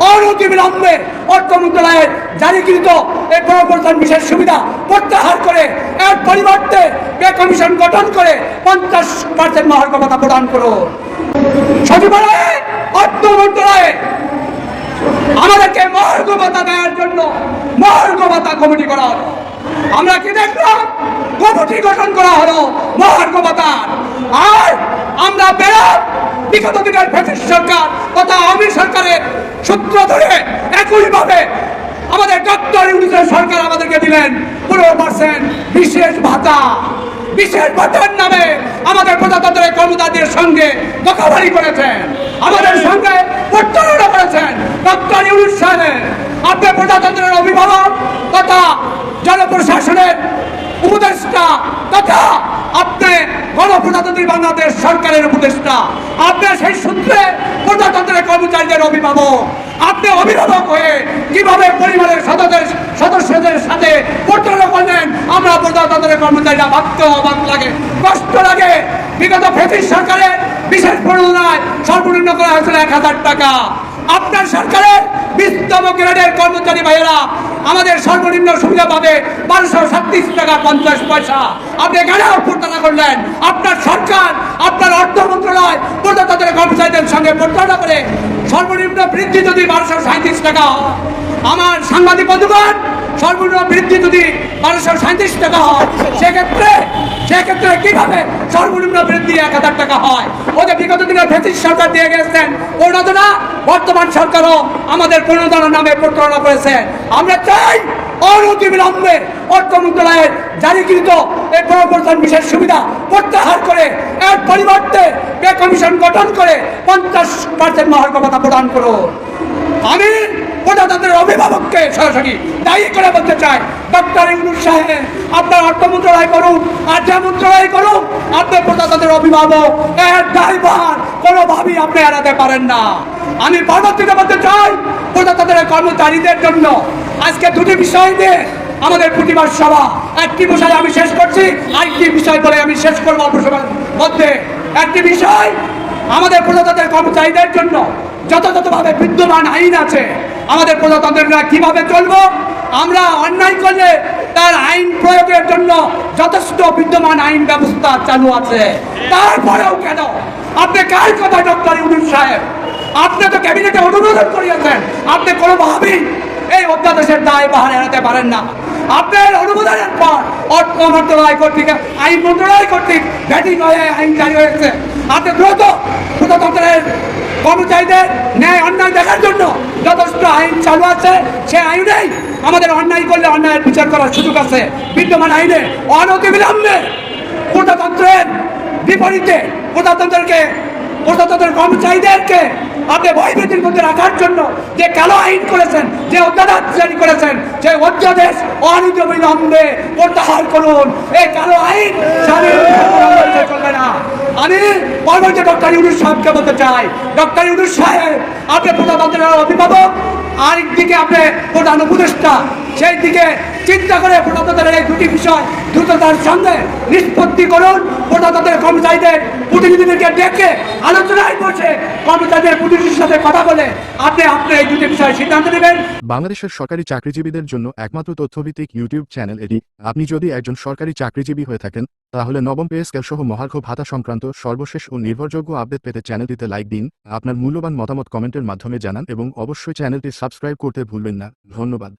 অনতিবিলম্বে অর্থ মন্ত্রণালয়ের জারিকৃত এই প্রবর্তন বিশেষ সুবিধা প্রত্যাহার করে এর পরিবর্তে পে কমিশন গঠন করে পঞ্চাশ পার্সেন্ট মহার্গবতা প্রদান করুন সচিবালয়ে অর্থ মন্ত্রণালয়ে আমাদেরকে মহার্ঘ দেওয়ার জন্য মহার্ঘ কমিটি করা হলো। আমরা কি দেখলাম? কমিটি গঠন করা হলো মহার্ঘ আর আমরা বেড়াম বিগত দিনের ব্রিটিশ সরকার তথা আওয়ামী সরকারের সূত্র ধরে একইভাবে আমাদের ডক্টর ইউনিসেফ সরকার আমাদেরকে দিলেন পনেরো পার্সেন্ট বিশেষ ভাতা। বিশেষ ভাতার নামে আমাদের প্রজাতন্ত্রের কর্মচারীদের সঙ্গে দখলদারি করেছেন। আমাদের সঙ্গে প্রতারণা করেছেন ডক্টর ইউনুস সাহেব। আপনি প্রজাতন্ত্রের অভিভাবক তথা জনপ্রশাসনের উপদেষ্টা তথা আপনি গণপ্রজাতন্ত্রী বাংলাদেশ সরকারের উপদেষ্টা, আপনি সেই সূত্রে প্রজাতন্ত্রের কর্মচারীদের অভিভাবক। আপনি অভিভাবক হয়ে কীভাবে পরিবারের সদস্যদের সদস্যদের সাথে প্রতারণা করলেন? আমরা প্রজাতন্ত্রের কর্মচারীরা ভাবতে অবাক লাগে, কষ্ট লাগে। বিগত ফেসিস সরকারের বিশেষ প্রণোদনায় সর্বনিম্ন করা হয়েছিল এক হাজার টাকা। আপনার সরকারের বিস্তম গ্রেডের কর্মচারী ভাইয়েরা, আমাদের সর্বনিম্ন সুবিধা পাবে বারোশো সাতত্রিশ টাকা পঞ্চাশ পয়সা। আপনি কেন প্রতারণা করলেন, আপনার সরকার, আপনার অর্থ মন্ত্রণালয় প্রজাতন্ত্রের কর্মচারীদের সঙ্গে প্রতারণা করে সর্বনিম্ন বৃদ্ধি যদি বারোশো সাঁত্রিশ টাকা হয়। আমার সাংবাদিক বন্ধুগণ সর্বনিম্ন বৃদ্ধি যদি বারোশো সাঁত্রিশ টাকা হয়, সেক্ষেত্রে সেক্ষেত্রে কীভাবে সর্বনিম্ন বৃদ্ধি এক হাজার টাকা হয়? ওদের বিগত দিনে ব্রিটিশ সরকার দিয়ে গেছেন প্রণোদনা বর্তমান সরকারও আমাদের প্রণোদনার নামে প্রতারণা করেছে। আমরা চাই অনতিবিলম্বে অর্থ মন্ত্রণালয়ের জারিকৃত এই প্রবর্তন বিশেষ সুবিধা প্রত্যাহার করে এর পরিবর্তে পে কমিশন গঠন করে পঞ্চাশ পার্সেন্ট মহার্গবতা প্রদান করুন। আমি প্রজাতন্ত্রের অভিভাবককে সরাসরি করে বলতে চাই। ডক্টর সাহেব, আপনার অর্থ মন্ত্রণালয় করুন আর যে মন্ত্রণালয় করুন প্রজাতন্ত্রের অভিভাবক এর দায়ভার, কোনোভাবেই আপনি এড়াতে পারেন না। আমি পরবর্তীতে বলতে চাই, প্রজাতন্ত্রের কর্মচারীদের জন্য আজকে দুটি বিষয় নিয়ে আমাদের প্রতিবাদ সভা। একটি বিষয় আমি শেষ করছি, আরেকটি বিষয় বলে আমি শেষ করব অল্প সময়ের মধ্যে। একটি বিষয় আমাদের প্রজাতন্ত্রের কর্মচারীদের জন্য যথাযথভাবে বিদ্যমান আইন আছে। আমাদের প্রজাতন্ত্রীরা কীভাবে চলবো? আমরা অন্যায় করলে তার আইন প্রয়োগের জন্য যথেষ্ট বিদ্যমান আইন ব্যবস্থা চালু আছে। তারপরেও কেন? আপনি কার কথা ডক্টর ইউনুস সাহেব? আপনি তো ক্যাবিনেটে অনুমোদন করিয়েছেন। আপনি কোনোভাবেই এই অধ্যাদেশের দায় বাহার এড়াতে পারেন না। আপনার অনুমোদনের পর অর্থ মন্ত্রণালয় কর্তৃক, আইন মন্ত্রণালয় কর্তৃক ভ্যাটিং হয়ে আইন জারি হয়েছে। আপনি দ্রুত কর্মচারীদের ন্যায় অন্যায় দেখার জন্য যথেষ্ট আইন চালু আছে, সে আইনেই আমাদের অন্যায় করলে অন্যায়ের বিচার করার সুযোগ আছে। বিদ্যমান আইনে অনতি অনতিবিলম্বে প্রজাতন্ত্রের বিপরীতে প্রজাতন্ত্রকে প্রজাতন্ত্রের কর্মচারীদেরকে আপনি ভয়ভীতির মধ্যে রাখার জন্য যে কালো আইন করেছেন, যে অধ্যাদেশ জারি করেছেন, যে অধ্যাদেশ অনিবিলম্বে প্রত্যাহার করুন। এই কালো আইন চলবে না। আমি পরবর্তী ডক্টর ইউনুস সাহেবকে বলতে চাই। ডক্টর ইউনুস সাহেব, আপনি প্রজাতন্ত্রের অভিভাবক, আরেকদিকে আপনি প্রধান উপদেষ্টা। সেই দিকে চিন্তা করে প্রজাতন্ত্রের এই দুটি বিষয় দ্রুততার সঙ্গে নিষ্পত্তি করুন। প্রজাতন্ত্রের কর্মচারীদের প্রতিনিধিদেরকে ডেকে আলোচনায় বসে কর্মচারীদের প্রতিনিধির সাথে কথা বলে আপনি আপনি এই দুটি বিষয়ে সিদ্ধান্ত নেবেন। বাংলাদেশের সরকারি চাকরিজীবীদের জন্য একমাত্র তথ্যভিত্তিক ইউটিউব চ্যানেল এটি। আপনি যদি একজন সরকারি চাকরিজীবী হয়ে থাকেন তাহলে নবম পে স্কেল সহ মহার্ঘ ভাতা সংক্রান্ত সর্বশেষ ও নির্ভরযোগ্য আপডেট পেতে চ্যানেলটিতে লাইক দিন, আপনার মূল্যবান মতামত কমেন্টের মাধ্যমে জানান এবং অবশ্যই চ্যানেলটি সাবস্ক্রাইব করতে ভুলবেন না। ধন্যবাদ।